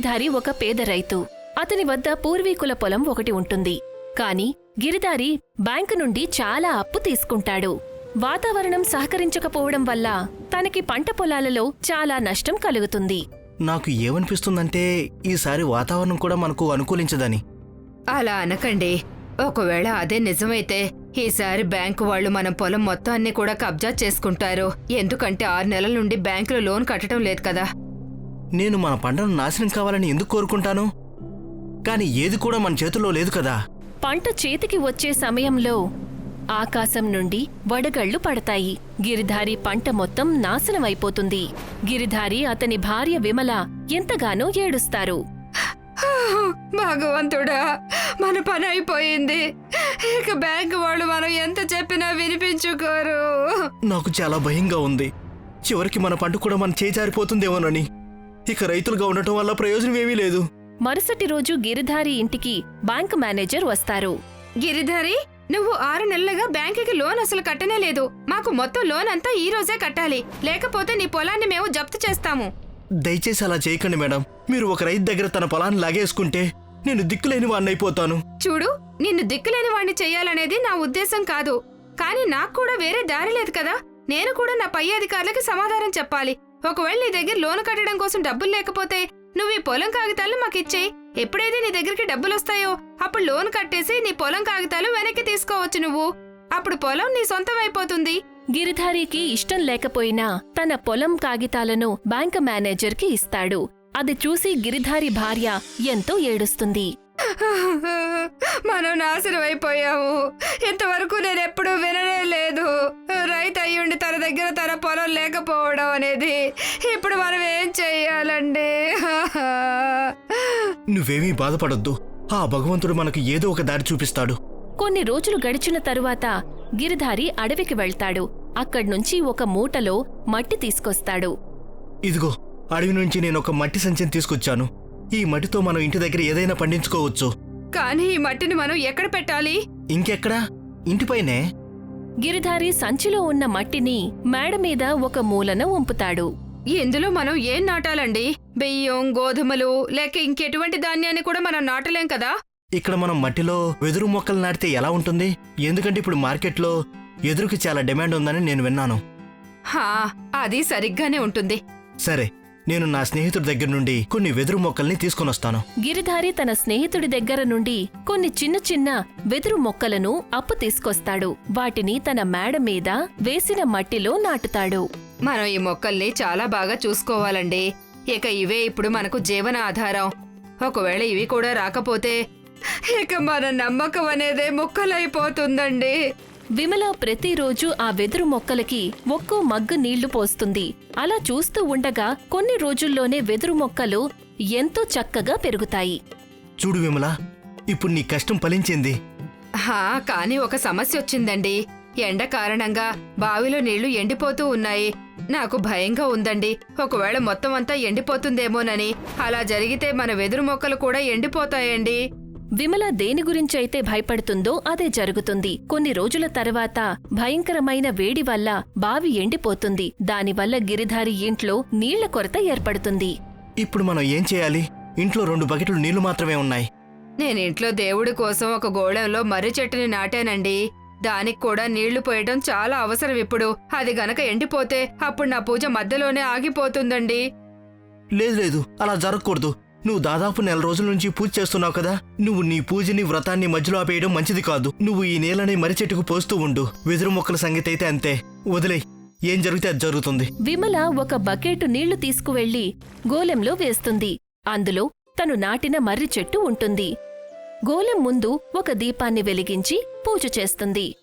గిరిధారి ఒక పేద రైతు. అతని వద్ద పూర్వీకుల పొలం ఒకటి ఉంటుంది. కాని గిరిధారి బ్యాంకు నుండి చాలా అప్పు తీసుకుంటాడు. వాతావరణం సహకరించకపోవడం వల్ల తనకి పంట పొలాలలో చాలా నష్టం కలుగుతుంది. నాకు ఏమనిపిస్తుందంటే ఈసారి వాతావరణం కూడా మనకు అనుకూలించదని. అలా అనకండి. ఒకవేళ అదే నిజమైతే ఈసారి బ్యాంకు వాళ్ళు మన పొలం మొత్తాన్ని కూడా కబ్జా చేసుకుంటారు. ఎందుకంటే ఆరు నెలల నుండి బ్యాంకులో లోన్ కట్టడం లేదు కదా. నేను మన పంటను నాశనం కావాలని ఎందుకు కోరుకుంటాను? కానీ ఏది కూడా మన చేతుల్లో లేదు కదా. పంట చేతికి వచ్చే సమయంలో ఆకాశం నుండి వడగళ్ళు పడతాయి. గిరిధారి పంట మొత్తం నాశనమైపోతుంది గిరిధారి అతని భార్య విమల ఎంతగానో ఏడుస్తారు. భగవంతుడా మన పని అయిపోయింది. ఇక బ్యాంకు వాళ్ళు మనం ఎంత చెప్పినా వినిపించుకోరు. నాకు చాలా భయంగా ఉంది. చివరికి మన పంట కూడా మన చేజారిపోతుందేమోనని ఇక రైతులుగా ఉండటం వల్ల ప్రయోజనం ఏమీ లేదు. మరుసటి రోజు గిరిధారి ఇంటికి బ్యాంక్ మేనేజర్ వస్తారు. గిరిధారి నువ్వు ఆరు నెలలుగా బ్యాంకుకి లోన్ అసలు కట్టనే లేదు. మాకు మొత్తం లోన్ అంతా ఈ రోజే కట్టాలి. లేకపోతే నీ పొలాన్ని మేము జప్తు చేస్తాము. దయచేసి అలా చేయకండి మేడం. మీరు ఒక రైతు దగ్గర తన పొలాన్ని లాగేసుకుంటే నేను దిక్కులేని వాడినైపోతాను చూడు నిన్ను దిక్కులేని వాణ్ణి చెయ్యాలనేది నా ఉద్దేశం కాదు. కానీ నాకు కూడా వేరే దారి లేదు కదా. నేను కూడా నా పై అధికారులకి సమాధానం చెప్పాలి. ఒకవేళ నీ దగ్గర లోన్ కట్టడం కోసం డబ్బులు లేకపోతే నువ్వు ఈ పొలం కాగితాలు మాకిచ్చేయి ఎప్పుడైతే నీ దగ్గరికి డబ్బులు వస్తాయో అప్పుడు లోన్ కట్టేసి నీ పొలం కాగితాలు వెనక్కి తీసుకోవచ్చు నువ్వు. అప్పుడు పొలం నీ సొంతం అయిపోతుంది. గిరిధారికి ఇష్టం లేకపోయినా తన పొలం కాగితాలను బ్యాంక్ మేనేజర్కి ఇస్తాడు. అది చూసి గిరిధారి భార్య ఎంతో ఏడుస్తుంది. మనం నాశనం అయిపోయాము. ఇంతవరకు నేను ఎప్పుడూ విననే లేదు. రైతు అయ్యుండి తన దగ్గర తన పొలం లేకపోవడం అనేది ఇప్పుడు మనం ఏం చెయ్యాలండి? నువ్వేమీ బాధపడొద్దు. ఆ భగవంతుడు మనకు ఏదో ఒక దారి చూపిస్తాడు. కొన్ని రోజులు గడిచిన తరువాత గిరిధారి అడవికి వెళ్తాడు. అక్కడ్నుంచి ఒక మూటలో మట్టి తీసుకొస్తాడు. ఇదిగో అడవి నుంచి నేను ఒక మట్టి సంచిని తీసుకొచ్చాను. ఈ మట్టితో మనం ఇంటి దగ్గర ఏదైనా పండించుకోవచ్చు. కానీ ఈ మట్టిని మనం ఎక్కడ పెట్టాలి? ఇంకెక్కడా? ఇంటిపైనే గిరిధారి సంచిలో ఉన్న మట్టిని మేడ మీద ఒక మూలన ఉంపుతాడు ఇందులో మనం ఏం నాటాలండి? బియ్యం గోధుమలు లేక ఇంకెటువంటి ధాన్యాన్ని కూడా మనం నాటలేం కదా? ఇక్కడ మనం మట్టిలో వెదురు మొక్కలు నాటితే ఎలా ఉంటుంది? ఎందుకంటే ఇప్పుడు మార్కెట్లో ఎదురుకి చాలా డిమాండ్ ఉందని నేను విన్నాను. హా అది సరిగ్గానే ఉంటుంది. సరే నేను నా స్నేహితుడి దగ్గర నుండి కొన్ని వెదురు మొక్కల్ని తీసుకొని వస్తాను గిరిధారి తన స్నేహితుడి దగ్గర నుండి కొన్ని చిన్న చిన్న వెదురు మొక్కలను అప్పు తీసుకొస్తాడు. వాటిని తన మేడ మీద వేసిన మట్టిలో నాటుతాడు. మనం ఈ మొక్కల్ని చాలా బాగా చూసుకోవాలండి. ఇక ఇవే ఇప్పుడు మనకు జీవన ఆధారం. ఒకవేళ ఇవి కూడా రాకపోతే ఇక మన నమ్మకం అనేదే ముక్కలైపోతుందండి. విమల ప్రతిరోజు ఆ వెదురు మొక్కలకి ఒక్కో మగ్గు నీళ్ళు పోస్తుంది. అలా చూస్తూ ఉండగా కొన్ని రోజుల్లోనే వెదురు మొక్కలు ఎంతో చక్కగా పెరుగుతాయి. చూడు విమల ఇప్పుడు నీ కష్టం ఫలించింది. హా కానీ ఒక సమస్య వచ్చిందండి. ఎండ కారణంగా బావిలో నీళ్ళు ఎండిపోతూ ఉన్నాయి. నాకు భయంగా ఉందండి. ఒకవేళ మొత్తం అంతా ఎండిపోతుందేమోనని. అలా జరిగితే మన వెదురు మొక్కలు కూడా ఎండిపోతాయండి. విమల దేని గురించైతే భయపడుతుందో అదే జరుగుతుంది. కొన్ని రోజుల తర్వాత భయంకరమైన వేడి వల్ల బావి ఎండిపోతుంది. దానివల్ల గిరిధారి ఇంట్లో నీళ్ళ కొరత ఏర్పడుతుంది. ఇప్పుడు మనం ఏం చేయాలి? ఇంట్లో రెండు బకెట్లు నీళ్ళు మాత్రమే ఉన్నాయి. నేను ఇంట్లో దేవుడి కోసం ఒక గోళంలో మర్రి చెట్టుని నాటానండి. దానికి కూడా నీళ్ళు పోయటం చాలా అవసరం ఇప్పుడు. అది గనక ఎండిపోతే అప్పుడు నా పూజ మధ్యలోనే ఆగిపోతుందండి. లేదు లేదు. అలా జరగకూడదు. నువ్వు దాదాపు నెల రోజుల నుంచి పూజ చేస్తున్నావు కదా? నువ్వు నీ పూజని వ్రతాన్ని మధ్యలో ఆపేయడం మంచిది కాదు. నువ్వు ఈ నేలని మరిచెట్టుకు పోస్తూ ఉండు. వెదురు మొక్కల సంగతి అయితే అంతే. వదిలే ఏం జరిగితే అది జరుగుతుంది. విమల ఒక బకెట్ నీళ్ళు తీసుకువెళ్ళి గోలెంలో వేస్తుంది. అందులో తను నాటిన మర్రి చెట్టు ఉంటుంది. గోలెం ముందు ఒక దీపాన్ని వెలిగించి పూజ చేస్తుంది.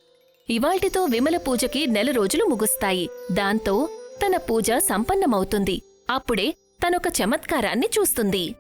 ఇవాల్టితో విమల పూజకి నెల రోజులు ముగుస్తాయి. దాంతో తన పూజ సంపన్నమవుతుంది. అప్పుడే తనొక చమత్కారాన్ని చూస్తుంది.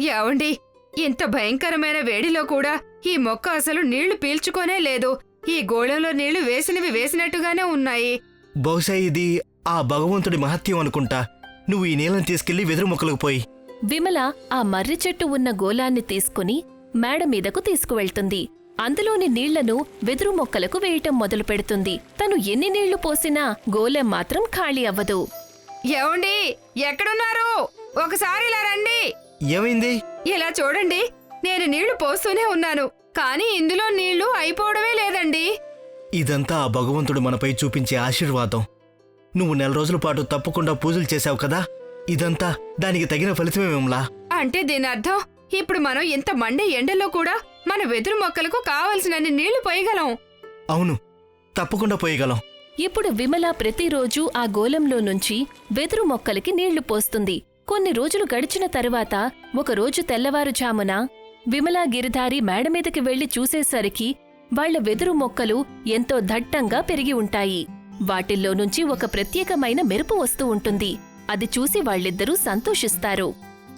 ఏవండి ఇంత భయంకరమైన వేడిలో కూడా ఈ మొక్క అసలు నీళ్ళు పీల్చుకోనే లేదు. ఈ గోళంలో నీళ్ళు వేసినవి వేసినట్టుగానే ఉన్నాయి. బహుశా ఇది ఆ భగవంతుడి మహత్యం అనుకుంటా. నువ్వు ఈ నీళ్ళని తీసుకెళ్ళి వెదురు మొక్కలకు పోయి. విమల ఆ మర్రి చెట్టు ఉన్న గోలాన్ని తీసుకుని మేడ మీదకు తీసుకువెళ్తుంది. అందులోని నీళ్ళను వెదురు మొక్కలకు వేయటం మొదలు పెడుతుంది. తను ఎన్ని నీళ్ళు పోసినా గోలెం మాత్రం ఖాళీ అవ్వదు. ఏవండి ఎక్కడున్నారు? ఒకసారి ఇలా రండి. ఏమైంది? ఇలా చూడండి నేను నీళ్ళు పోస్తూనే ఉన్నాను కానీ ఇందులో నీళ్ళు అయిపోవడమే లేదండి. ఇదంతా ఆ భగవంతుడు మనపై చూపించే ఆశీర్వాదం. నువ్వు నెల రోజుల పాటు తప్పకుండా పూజలు చేశావు కదా? ఇదంతా దానికి తగిన ఫలితమేమిలా అంటే దీని అర్థం ఇప్పుడు మనం ఇంత మండే ఎండలో కూడా మన వెదురు మొక్కలకు కావలసినన్ని నీళ్ళు పోయగలం. అవును తప్పకుండా పోయగలం. ఇప్పుడు విమల ప్రతిరోజూ ఆ గోళంలో నుంచి వెదురు మొక్కలకి నీళ్ళు పోస్తుంది. కొన్ని రోజులు గడిచిన తరువాత ఒకరోజు తెల్లవారుజామున విమల గిరిధారి మేడ మీదకి వెళ్ళి చూసేసరికి వాళ్ళ వెదురు మొక్కలు ఎంతో దట్టంగా పెరిగి ఉంటాయి. వాటిల్లో నుంచి ఒక ప్రత్యేకమైన మెరుపు వస్తూ ఉంటుంది. అది చూసి వాళ్ళిద్దరూ సంతోషిస్తారు.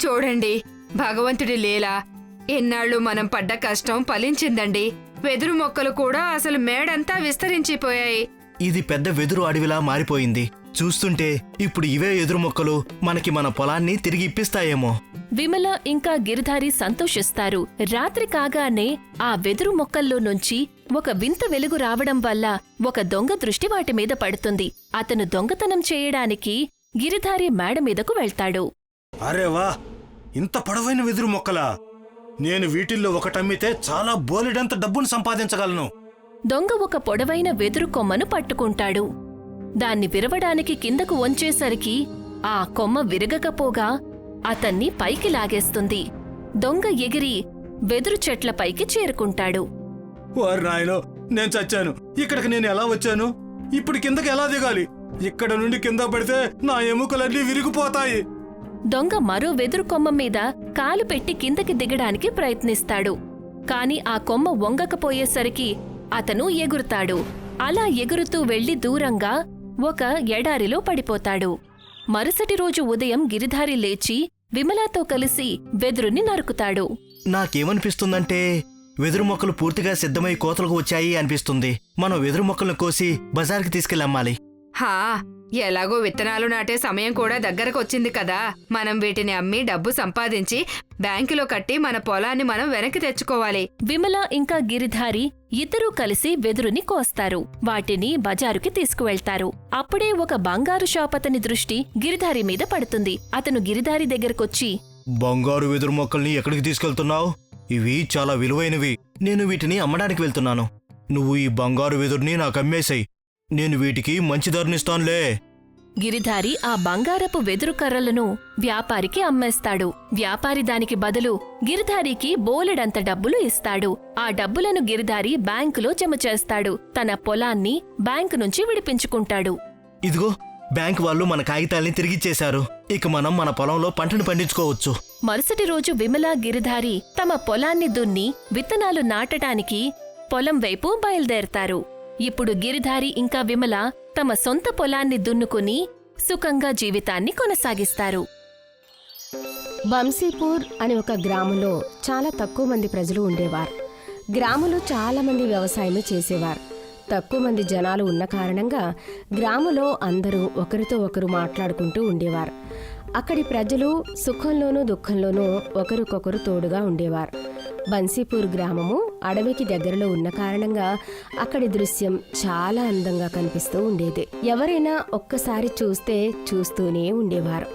చూడండి భగవంతుడి లీల. ఎన్నాళ్ళు మనం పడ్డ కష్టం ఫలించిందండి. వెదురు మొక్కలు కూడా అసలు మేడంతా విస్తరించిపోయాయి. ఇది పెద్ద వెదురు అడవిలా మారిపోయింది. చూస్తుంటే ఇప్పుడు ఇవే ఎదురు మొక్కలు మనకి మన పొలాన్ని తిరిగి ఇప్పిస్తాయేమో. విమల ఇంకా గిరిధారి సంతోషిస్తారు. రాత్రి కాగానే ఆ వెదురు మొక్కల్లో నుంచి ఒక వింత వెలుగు రావడం వల్ల ఒక దొంగ దృష్టి వాటి మీద పడుతుంది. అతను దొంగతనం చేయడానికి గిరిధారి మేడ మీదకు వెళ్తాడు. అరే వా ఇంత పొడవైన వెదురు మొక్కలా? నేను వీటిల్లో ఒకటమ్మితే చాలా బోలెడంత డబ్బును సంపాదించగలను. దొంగ ఒక పొడవైన వెదురు కొమ్మను పట్టుకుంటాడు. దాన్ని విరవడానికి కిందకు వంచేసరికి ఆ కొమ్మ విరగకపోగా అతన్ని పైకి లాగేస్తుంది. దొంగ ఎగిరి వెదురు చెట్లపైకి చేరుకుంటాడు. వారు నాయనో నేను చచ్చాను. ఇక్కడికి నేను ఎలా వచ్చాను? ఇప్పుడు కిందకి ఎలా దిగాలి? ఇక్కడ నుండి కింద పడితే నా ఎముకలన్నీ విరిగిపోతాయి. దొంగ మరో వెదురు కొమ్మ మీద కాలు పెట్టి కిందకి దిగడానికి ప్రయత్నిస్తాడు. కాని ఆ కొమ్మ వంగకపోయేసరికి అతను ఎగురుతాడు. అలా ఎగురుతూ వెళ్ళి దూరంగా ఒక ఎడారిలో పడిపోతాడు. మరుసటి రోజు ఉదయం గిరిధారి లేచి విమలాతో కలిసి వెదురుని నరుకుతాడు. నాకేమనిపిస్తుందంటే వెదురు మొక్కలు పూర్తిగా సిద్ధమై కోతలకు వచ్చాయి అనిపిస్తుంది. మనం వెదురు మొక్కలను కోసి బజార్కి తీసుకెళ్ళమ్మాలి. హా ఎలాగో విత్తనాలు నాటే సమయం కూడా దగ్గరకు వచ్చింది కదా. మనం వీటిని అమ్మి డబ్బు సంపాదించి బ్యాంకులో కట్టి మన పొలాన్ని మనం వెనక్కి తెచ్చుకోవాలి. విమల ఇంకా గిరిధారి ఇద్దరూ కలిసి వెదురుని కోస్తారు. వాటిని బజారుకి తీసుకువెళ్తారు. అప్పుడే ఒక బంగారు షాప్ అతని దృష్టి గిరిధారి మీద పడుతుంది. అతను గిరిధారి దగ్గరకొచ్చి బంగారు వెదురు మొక్కల్ని ఎక్కడికి తీసుకెళ్తున్నావు? ఇవి చాలా విలువైనవి. నేను వీటిని అమ్మడానికి వెళ్తున్నాను. నువ్వు ఈ బంగారు వెదురుని నాకు అమ్మేశాయి నేను వీటికి మంచి ధరనిస్తానులే గిరిధారి ఆ బంగారపు వెదురు కర్రలను వ్యాపారికి అమ్మేస్తాడు. వ్యాపారి దానికి బదులు గిరిధారికి బోలెడంత డబ్బులు ఇస్తాడు. ఆ డబ్బులను గిరిధారి బ్యాంకులో జమ చేస్తాడు. తన పొలాన్ని బ్యాంకు నుంచి విడిపించుకుంటాడు. ఇదిగో బ్యాంక్ వాళ్ళు మన కాగితాల్ని తిరిగిచ్చేశారు. ఇక మనం మన పొలంలో పంటను పండించుకోవచ్చు. మరుసటి రోజు విమల గిరిధారి తమ పొలాన్ని దున్ని విత్తనాలు నాటడానికి పొలం వైపు బయలుదేరతారు. ఇప్పుడు గిరిధారి ఇంకా విమల తమ సొంత పొలాన్ని దున్నుకుని సుఖంగా జీవితాన్ని కొనసాగిస్తారు. బంసీపూర్ అనే ఒక గ్రామంలో చాలా తక్కువ మంది ప్రజలు ఉండేవారు. గ్రామంలో చాలా మంది వ్యవసాయమే చేసేవారు. తక్కువ మంది జనాలు ఉన్న కారణంగా గ్రామంలో అందరూ ఒకరితో ఒకరు మాట్లాడుకుంటూ ఉండేవారు. అక్కడి ప్రజలు సుఖంలోనూ దుఃఖంలోనూ ఒకరికొకరు తోడుగా ఉండేవారు. బన్సీపూర్ గ్రామము అడవికి దగ్గరలో ఉన్న కారణంగా అక్కడి దృశ్యం చాలా అందంగా కనిపిస్తూ ఉండేది. ఎవరైనా ఒక్కసారి చూస్తే చూస్తూనే ఉండేవారు.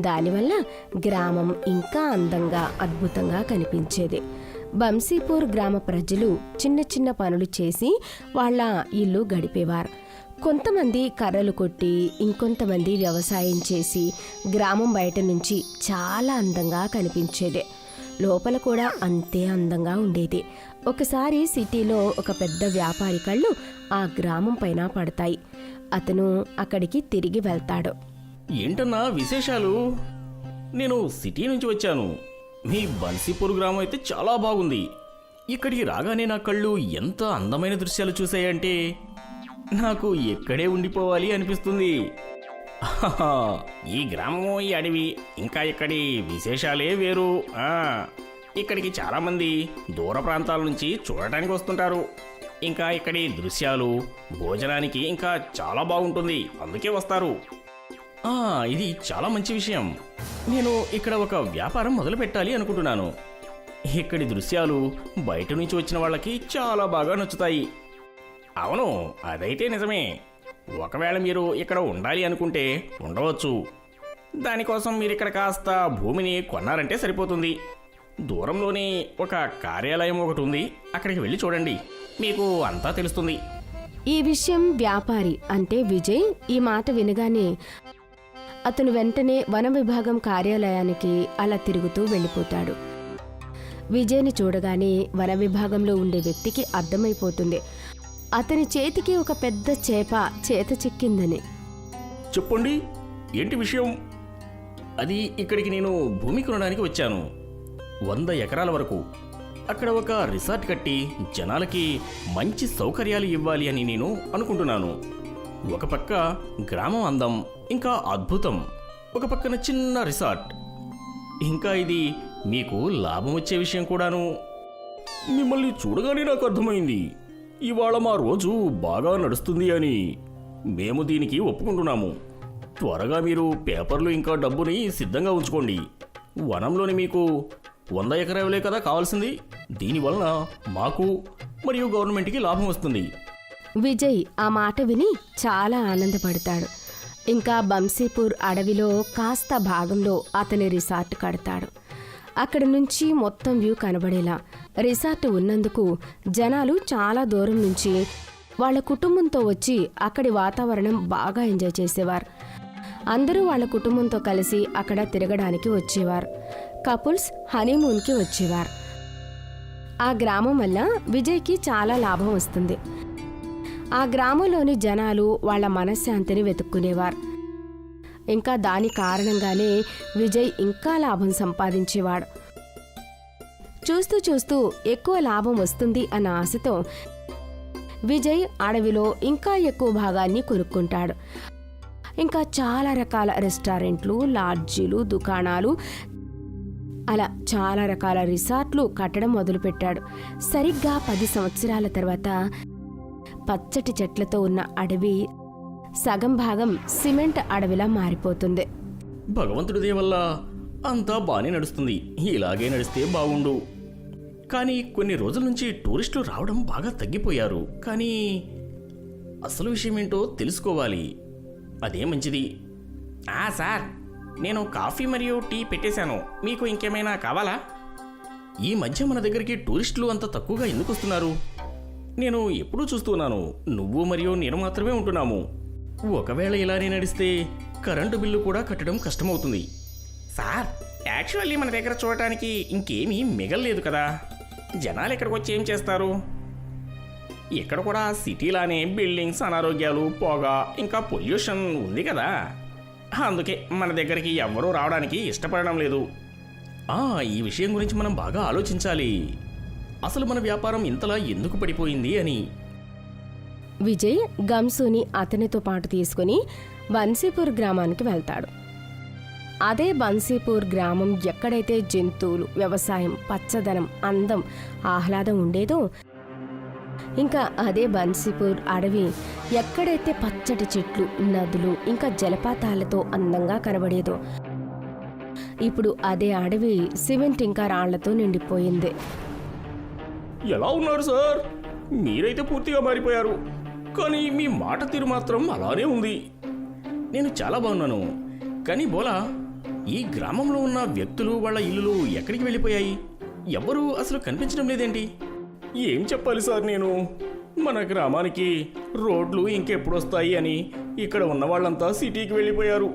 దానివల్ల గ్రామం ఇంకా అందంగా అద్భుతంగా కనిపించేది. బంసీపూర్ గ్రామ ప్రజలు చిన్న చిన్న పనులు చేసి వాళ్ళ ఇల్లు గడిపేవారు. కొంతమంది కర్రలు కొట్టి ఇంకొంతమంది వ్యవసాయం చేసి గ్రామం బయట నుంచి చాలా అందంగా కనిపించేదే. లోపల కూడా అంతే అందంగా ఉండేది. ఒకసారి సిటీలో ఒక పెద్ద వ్యాపారి కళ్ళు ఆ గ్రామం పైన పడతాయి. అతను అక్కడికి తిరిగి వెళ్తాడు. ఏంటన్నా విశేషాలు? నేను సిటీ నుంచి వచ్చాను. మీ బన్సీపూర్ గ్రామం అయితే చాలా బాగుంది. ఇక్కడికి రాగానే నా కళ్ళు ఎంత అందమైన దృశ్యాలు చూసాయంటే నాకు ఎక్కడే ఉండిపోవాలి అనిపిస్తుంది. ఈ గ్రామము ఈ అడవి ఇంకా ఇక్కడి విశేషాలే వేరు. ఆ, ఇక్కడికి చాలామంది దూర ప్రాంతాల నుంచి చూడటానికి వస్తుంటారు. ఇంకా ఇక్కడి దృశ్యాలు భోజనానికి ఇంకా చాలా బాగుంటుంది. అందుకే వస్తారు. ఆ, ఇది చాలా మంచి విషయం. నేను ఇక్కడ ఒక వ్యాపారం మొదలు పెట్టాలి అనుకుంటున్నాను. ఇక్కడి దృశ్యాలు బయట నుంచి వచ్చిన వాళ్ళకి చాలా బాగా నచ్చుతాయి. అవును అదైతే నిజమే. ఒకవేళ మీరు ఇక్కడ ఉండాలి అనుకుంటే ఉండవచ్చు. దానికోసం మీరు ఇక్కడ కాస్త భూమిని కొన్నారంటే సరిపోతుంది. దూరంలోనే ఒక కార్యాలయం ఒకటి ఉంది. అక్కడికి వెళ్ళి చూడండి. మీకు అంతా తెలుస్తుంది. ఈ విషయం వ్యాపారి అంటే విజయ్ ఈ మాట వినగానే అతను వెంటనే వన విభాగం కార్యాలయానికి అలా తిరుగుతూ వెళ్ళిపోతాడు. విజయ్ని చూడగానే వన విభాగంలో ఉండే వ్యక్తికి అర్థమైపోతుంది. అతని చేతికి ఒక పెద్ద చేప చేత చిక్కిందని. చెప్పండి ఏంటి విషయం? అది ఇక్కడికి నేను భూమి కొనడానికి వచ్చాను. వంద ఎకరాల వరకు. అక్కడ ఒక రిసార్ట్ కట్టి జనాలకి మంచి సౌకర్యాలు ఇవ్వాలి అని నేను అనుకుంటున్నాను. ఒక పక్క గ్రామం అందం ఇంకా అద్భుతం. ఒక పక్కన చిన్న రిసార్ట్. ఇంకా ఇది మీకు లాభం వచ్చే విషయం కూడాను. మిమ్మల్ని చూడగానే నాకు అర్థమైంది. ఇవాళ మా రోజు బాగా నడుస్తుంది అని మేము దీనికి ఒప్పుకుంటున్నాము. త్వరగా మీరు పేపర్లు ఇంకా డబ్బుని సిద్ధంగా ఉంచుకోండి. వనంలోని మీకు వంద ఎకరాలే కదా కావాల్సింది. దీనివలన మాకు మరియు గవర్నమెంట్కి లాభం వస్తుంది. విజయ్ ఆ మాట విని చాలా ఆనందపడతాడు. ఇంకా బంసీపూర్ అడవిలో కాస్త భాగంలో అతని రిసార్ట్ కడతాడు. అక్కడి నుంచి మొత్తం వ్యూ కనబడేలా రిసార్ట్ ఉన్నందుకు జనాలు చాలా దూరం నుంచి వాళ్ళ కుటుంబంతో వచ్చి అక్కడి వాతావరణం బాగా ఎంజాయ్ చేసేవారు. అందరూ వాళ్ళ కుటుంబంతో కలిసి అక్కడ తిరగడానికి వచ్చేవారు. కపుల్స్ హనీమూన్కి వచ్చేవారు. ఆ గ్రామం వల్ల విజయ్కి చాలా లాభం వస్తుంది. ఆ గ్రామంలోని జనాలు వాళ్ళ మనశ్శాంతిని వెతుక్కునేవారు. ఇంకా దాని కారణంగానే విజయ్ ఇంకా లాభం సంపాదించేవాడు. చూస్తూ చూస్తూ ఎక్కువ లాభం వస్తుంది అన్న ఆశతో విజయ్ అడవిలో ఇంకా ఎక్కువ భాగాన్ని కొనుక్కుంటాడు. ఇంకా చాలా రకాల రెస్టారెంట్లు లాడ్జీలు దుకాణాలు అలా చాలా రకాల రిసార్ట్లు కట్టడం మొదలుపెట్టాడు. సరిగ్గా పది సంవత్సరాల తర్వాత పచ్చటి చెట్లతో ఉన్న అడవి సగం భాగం సిమెంట్ అడవిలా మారిపోతుంది. భగవంతుడి వల్ల అంతా బాగానే నడుస్తుంది. ఇలాగే నడిస్తే బాగుండు. కానీ కొన్ని రోజుల నుంచి టూరిస్టులు రావడం బాగా తగ్గిపోయారు. కానీ అసలు విషయం ఏంటో తెలుసుకోవాలి. అదే మంచిది. ఆ సార్ నేను కాఫీ మరియు టీ పెట్టేశాను. మీకు ఇంకేమైనా కావాలా? ఈ మధ్య మన దగ్గరికి టూరిస్టులు అంత తక్కువగా ఎందుకు వస్తున్నారు? నేను ఎప్పుడూ చూస్తున్నాను నువ్వు మరియు నేను మాత్రమే ఉంటున్నాము. ఒకవేళ ఇలానే నడిస్తే కరెంటు బిల్లు కూడా కట్టడం కష్టమవుతుంది. సార్ యాక్చువల్లీ మన దగ్గర చూడటానికి ఇంకేమీ మిగలలేదు కదా. జనాలు ఇక్కడికి వచ్చి ఏం చేస్తారు? ఇక్కడ కూడా సిటీలానే బిల్డింగ్స్ అనారోగ్యాలు పొగ ఇంకా పొల్యూషన్ ఉంది కదా. అందుకే మన దగ్గరికి ఎవరూ రావడానికి ఇష్టపడడం లేదు. ఆ, ఈ విషయం గురించి మనం బాగా ఆలోచించాలి. అసలు మన వ్యాపారం ఇంతలా ఎందుకు పడిపోయింది అని. విజయ్ గంసుని అతనితో పాటు తీసుకుని బన్సీపూర్ గ్రామానికి వెళ్తాడు. అదే బన్సీపూర్ గ్రామం ఎక్కడైతే జంతువులు వ్యవసాయం పచ్చదనం అందం ఆహ్లాదం ఉండేదో ఇంకా అదే బన్సీపూర్ అడవి ఎక్కడైతే పచ్చటి చెట్లు నదులు ఇంకా జలపాతాలతో అందంగా కనబడేదో ఇప్పుడు అదే అడవి సిమెంట్ ఇంకా రాళ్ళతో నిండిపోయింది. ఎలా ఉన్నారు సార్? మీరైతే పూర్తిగా మారిపోయారు. కానీ మీ మాట తీరు మాత్రం అలానే ఉంది. నేను చాలా బాగున్నాను. కానీ బోలా ఈ గ్రామంలో ఉన్న వ్యక్తులు వాళ్ళ ఇల్లులు ఎక్కడికి వెళ్ళిపోయాయి? ఎవ్వరూ అసలు కనిపించడం లేదేంటి? ఏం చెప్పాలి సార్ నేను? మన గ్రామానికి రోడ్లు ఇంకెప్పుడు వస్తాయి అని ఇక్కడ ఉన్న వాళ్ళంతా సిటీకి వెళ్ళిపోయారు.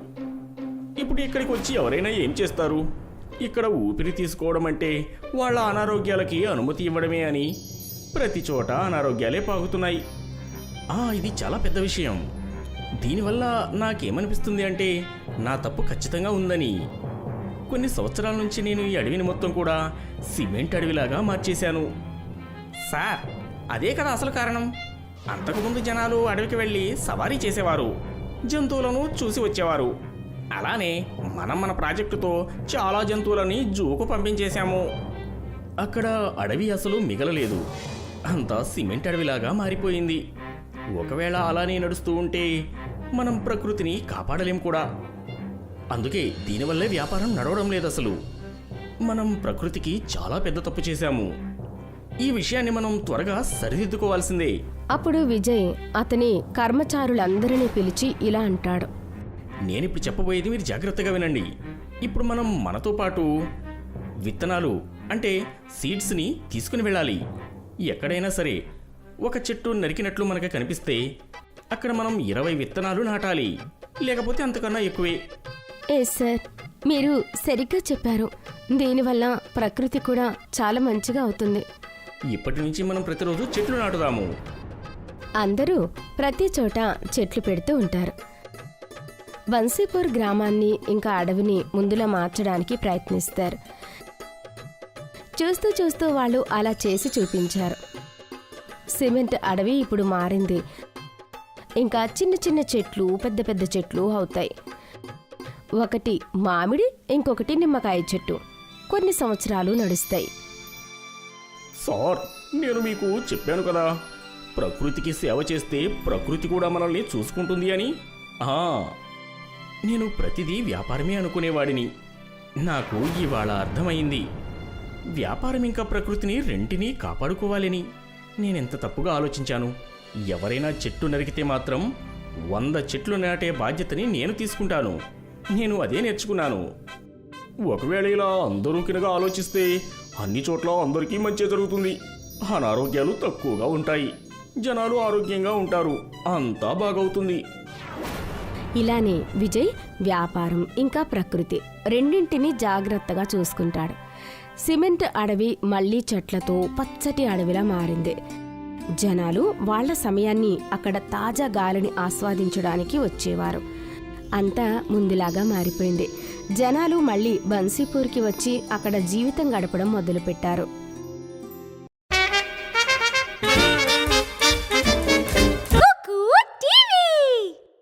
ఇప్పుడు ఇక్కడికి వచ్చి ఎవరైనా ఏం చేస్తారు? ఇక్కడ ఊపిరి తీసుకోవడం అంటే వాళ్ళ అనారోగ్యాలకి అనుమతి ఇవ్వడమే అని ప్రతి చోట అనారోగ్యాలే పాగుతున్నాయి. ఇది చాలా పెద్ద విషయం. దీనివల్ల నాకేమనిపిస్తుంది అంటే నా తప్పు ఖచ్చితంగా ఉందని. కొన్ని సంవత్సరాల నుంచి నేను ఈ అడవిని మొత్తం కూడా సిమెంట్ అడవిలాగా మార్చేశాను. సార్ అదే కదా అసలు కారణం. అంతకుముందు జనాలు అడవికి వెళ్ళి సవారీ చేసేవారు. జంతువులను చూసి వచ్చేవారు. అలానే మనం మన ప్రాజెక్టుతో చాలా జంతువులని జూకు పంపించేశాము. అక్కడ అడవి అసలు మిగలలేదు. అంతా సిమెంట్ అడవిలాగా మారిపోయింది. ఒకవేళ అలానే నడుస్తూ ఉంటే మనం ప్రకృతిని కాపాడలేం కూడా. అందుకే దీనివల్లే వ్యాపారం నడవడం లేదు అసలు. మనం ప్రకృతికి చాలా పెద్ద తప్పు చేశాము. ఈ విషయాన్ని మనం త్వరగా సరిదిద్దుకోవాల్సిందే. అప్పుడు విజయ్ అతని కర్మచారులందరినీ పిలిచి ఇలా అంటాడు. నేనిప్పుడు చెప్పబోయేది మీరు జాగ్రత్తగా వినండి. ఇప్పుడు మనం మనతో పాటు విత్తనాలు అంటే సీడ్స్ని తీసుకుని వెళ్ళాలి. ఎక్కడైనా సరే ఒక చెట్టు నరికినట్లు మనకు కనిపిస్తే అక్కడ మనం ఇరవై విత్తనాలు నాటాలి. లేకపోతే అంతకన్నా ఎక్కువే. ఎస్ సార్ మీరు సరిగ్గా చెప్పారు. దీనివల్ల ప్రకృతి కూడా చాలా మంచిగా అవుతుంది. ఇప్పటి నుంచి మనం ప్రతిరోజు చెట్లు నాటుదాము. అందరూ ప్రతి చోట చెట్లు పెడుతూ ఉంటారు. బన్సీపూర్ గ్రామాన్ని ఇంకా అడవిని ముందులా మార్చడానికి ప్రయత్నిస్తారు. చూస్తూ చూస్తూ వాళ్ళు అలా చేసి చూపించారు. సిమెంట్ అడవి ఇప్పుడు మారింది. ఇంకా చిన్న చిన్న చెట్లు పెద్ద పెద్ద చెట్లు అవుతాయి. ఒకటి మామిడి ఇంకొకటి నిమ్మకాయ చెట్టు. కొన్ని సంవత్సరాలు నడుస్తాయి. సార్ నేను మీకు చెప్పాను కదా ప్రకృతికి సేవ చేస్తే ప్రకృతి కూడా మనల్ని చూసుకుంటుంది అని? నేను ప్రతిదీ వ్యాపారమే అనుకునేవాడిని. నాకు ఇవాళ అర్థమైంది. వ్యాపారం ఇంకా ప్రకృతిని రెంటినీ కాపాడుకోవాలని. నేనెంత తప్పుగా ఆలోచించాను? ఎవరైనా చెట్టు నరికితే మాత్రం వంద చెట్లు నాటే బాధ్యతని నేను తీసుకుంటాను. నేను అదే నేర్చుకున్నాను. ఒకవేళ ఇలా అందరూ కినగా ఆలోచిస్తే అన్ని చోట్ల అందరికీ మంచి జరుగుతుంది. అనారోగ్యాలు తక్కువగా ఉంటాయి. జనాలు ఆరోగ్యంగా ఉంటారు. అంతా బాగవుతుంది. ఇలానే విజయ్ వ్యాపారం ఇంకా ప్రకృతి రెండింటినీ జాగ్రత్తగా చూసుకుంటాడు. సిమెంట్ అడవి మళ్ళీ చెట్లతో పచ్చటి అడవిలా మారింది. జనాలు వాళ్ళ సమయాన్ని అక్కడ తాజా గాలిని ఆస్వాదించడానికి వచ్చేవారు. అంతా ముందులాగా మారిపోయింది. జనాలు మళ్ళీ బన్సీపూర్కి వచ్చి అక్కడ జీవితం గడపడం మొదలుపెట్టారు.